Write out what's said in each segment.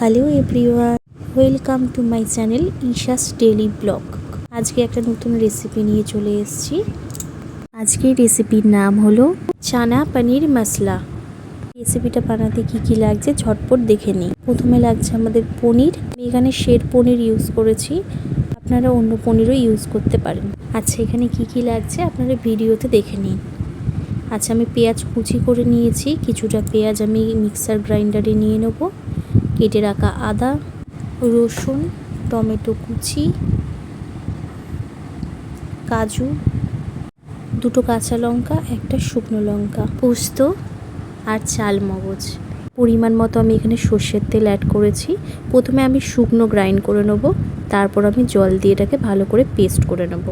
Hello everyone, welcome to my channel Isha's daily blog. আজকে একটা নতুন রেসিপি নিয়ে চলে এসেছি। আজকের রেসিপির নাম হলো চানা পনির মশলা। রেসিপিটা বানাতে কি কি লাগছে ঝটপট দেখে নিই। প্রথমে লাগছে আমাদের পনির। আমি এখানে শের পনির ইউজ করেছি। আপনারা অন্য পনিরও ইউজ করতে পারেন। আচ্ছা এখানে কি কি লাগছে আপনারা ভিডিওতে দেখে নিন। আচ্ছা আমি পেঁয়াজ কুচি করে নিয়েছি। কিছুটা পেঁয়াজ আমি মিক্সার গ্রাইন্ডারে নিয়ে নেব। কেটে রাখা আদা, রসুন, টমেটো কুচি, কাজু, দুটো কাঁচা লঙ্কা, একটা শুকনো লঙ্কা, পোস্ত আর চাল মগজ। পরিমাণ মতো আমি এখানে সর্ষের তেল অ্যাড করেছি। প্রথমে আমি শুকনো গ্রাইন্ড করে নেব, তারপর আমি জল দিয়ে এটাকে ভালো করে পেস্ট করে নেব।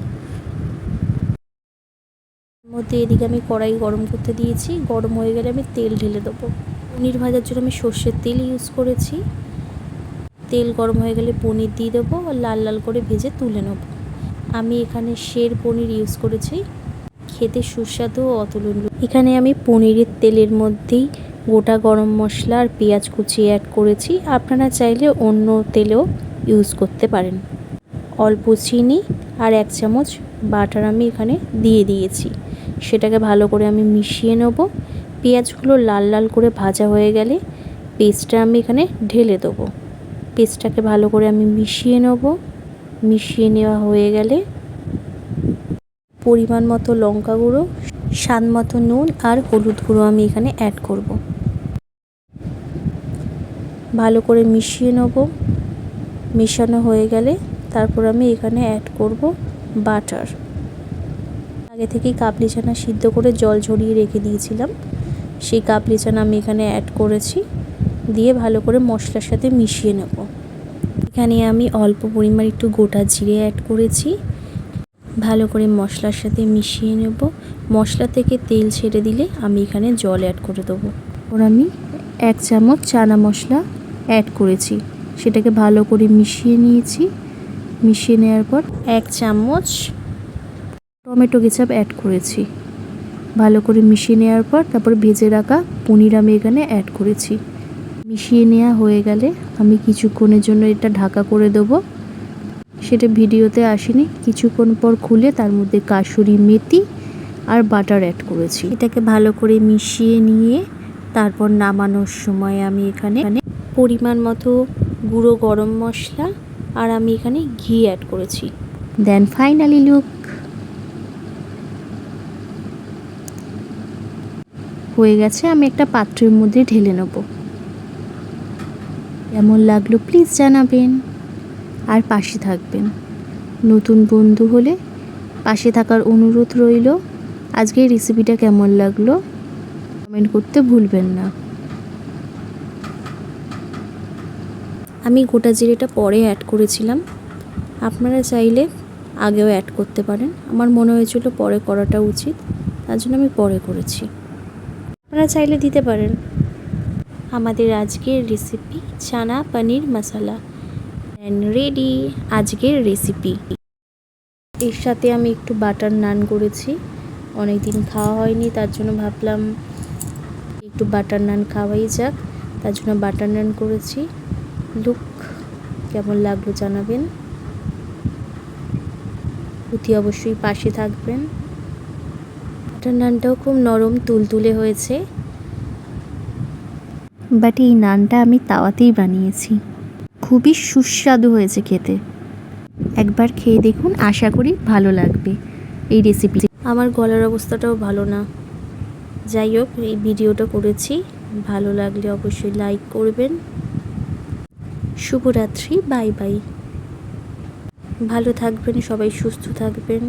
মধ্যে এদিকে আমি কড়াই গরম করতে দিয়েছি, গরম হয়ে গেলে আমি তেল ঢেলে দেবো। পনির ভাজার জন্য আমি সর্ষের তেল ইউজ করেছি। তেল গরম হয়ে গেলে পনির দিয়ে দেবো আর লাল লাল করে ভেজে তুলে নেব। আমি এখানে শের পনির ইউজ করেছি। খেতে সুস্বাদু অতুলনীয়। এখানে আমি পনিরের তেলের মধ্যেই গোটা গরম মশলা আর পেঁয়াজ কুচি অ্যাড করেছি। আপনারা চাইলে অন্য তেলেও ইউজ করতে পারেন। অল্প চিনি আর এক চামচ বাটার আমি এখানে দিয়ে দিয়েছি। সেটাকে ভালো করে আমি মিশিয়ে নেব। পেঁয়াজগুলো লাল লাল করে ভাজা হয়ে গেলে পেস্টটা আমি এখানে ঢেলে দেবো। পেস্টটাকে ভালো করে আমি মিশিয়ে নেব। মিশিয়ে নেওয়া হয়ে গেলে পরিমাণ মতো লঙ্কা গুঁড়ো, স্বাদ মতো নুন আর হলুদ গুঁড়ো আমি এখানে অ্যাড করব। ভালো করে মিশিয়ে নেব। মেশানো হয়ে গেলে তারপর আমি এখানে অ্যাড করব বাটার। আগে থেকেই কাবলি চানা সিদ্ধ করে জল ঝরিয়ে রেখে দিয়েছিলাম। সেই কাবলি চানা আমি এখানে অ্যাড করেছি। দিয়ে ভালো করে মশলার সাথে মিশিয়ে নেব। এখানে আমি অল্প পরিমাণ একটু গোটা জিরে অ্যাড করেছি। ভালো করে মশলার সাথে মিশিয়ে নেব। মশলা থেকে তেল ছেড়ে দিলে আমি এখানে জল অ্যাড করে দেবো। ওর আমি এক চামচ চানা মশলা অ্যাড করেছি। সেটাকে ভালো করে মিশিয়ে নিয়েছি। মিশিয়ে নেওয়ার পর এক চামচ টমেটো কেচাপ অ্যাড করেছি। ভালো করে মিশিয়ে নেওয়ার পর তারপর ভেজে রাখা পনির আমি এখানে অ্যাড করেছি। মিশিয়ে নেওয়া হয়ে গেলে আমি কিছুক্ষণের জন্য এটা ঢাকা করে দেবো। সেটা ভিডিওতে আসেনি। কিছুক্ষণ পর খুলে তার মধ্যে কাসুরি মেথি আর বাটার অ্যাড করেছি। এটাকে ভালো করে মিশিয়ে নিয়ে তারপর নামানোর সময় আমি এখানে মানে পরিমাণ মতো গুঁড়ো গরম মশলা আর আমি এখানে ঘি অ্যাড করেছি। দেন ফাইনালি লুক হয়ে গেছে, আমি একটা পাত্রের মধ্যে ঢেলে নেব। কেমন লাগল প্লিজ জানাবেন। আর পাশে থাকবেন। নতুন বন্ধু হলে পাশে থাকার অনুরোধ রইল। আজকে রেসিপিটা কেমন লাগল কমেন্ট করতে ভুলবেন না। আমি গোটা জিরেটা পরে অ্যাড করেছিলাম। আপনারা চাইলে আগেও অ্যাড করতে পারেন। আমার মনে হয়েছিল পরে করাটা উচিত, তার জন্য আমি পরে করেছি। আপনারা চাইলে দিতে পারেন। আমাদের আজকের recipe chana paneer masala. And ready আজকের রেসিপি এর সাথে আমি একটু বাটার নান করেছি। অনেক দিন খাওয়া হয়নি, তার জন্য ভাবলাম একটু বাটার নান খাওয়াই যাক। তার জন্য বাটার নান করেছি। লুক কেমন লাগল জানাবেন। অতি অবশ্যই পাশে থাকবেন। বাটার নানটাও খুব নরম তুলতুলে হয়েছে। বাট এই নানটা আমি তাওয়াতেই বানিয়েছি। খুবই সুস্বাদু হয়েছে খেতে। একবার খেয়ে দেখুন আশা করি ভালো লাগবে এই রেসিপি আমার গলার অবস্থাটাও ভালো না। যাই হোক এই ভিডিওটা করেছি। ভালো লাগলে অবশ্যই লাইক করবেন। শুভরাত্রি বাই বাই। ভালো থাকবেন সবাই সুস্থ থাকবেন।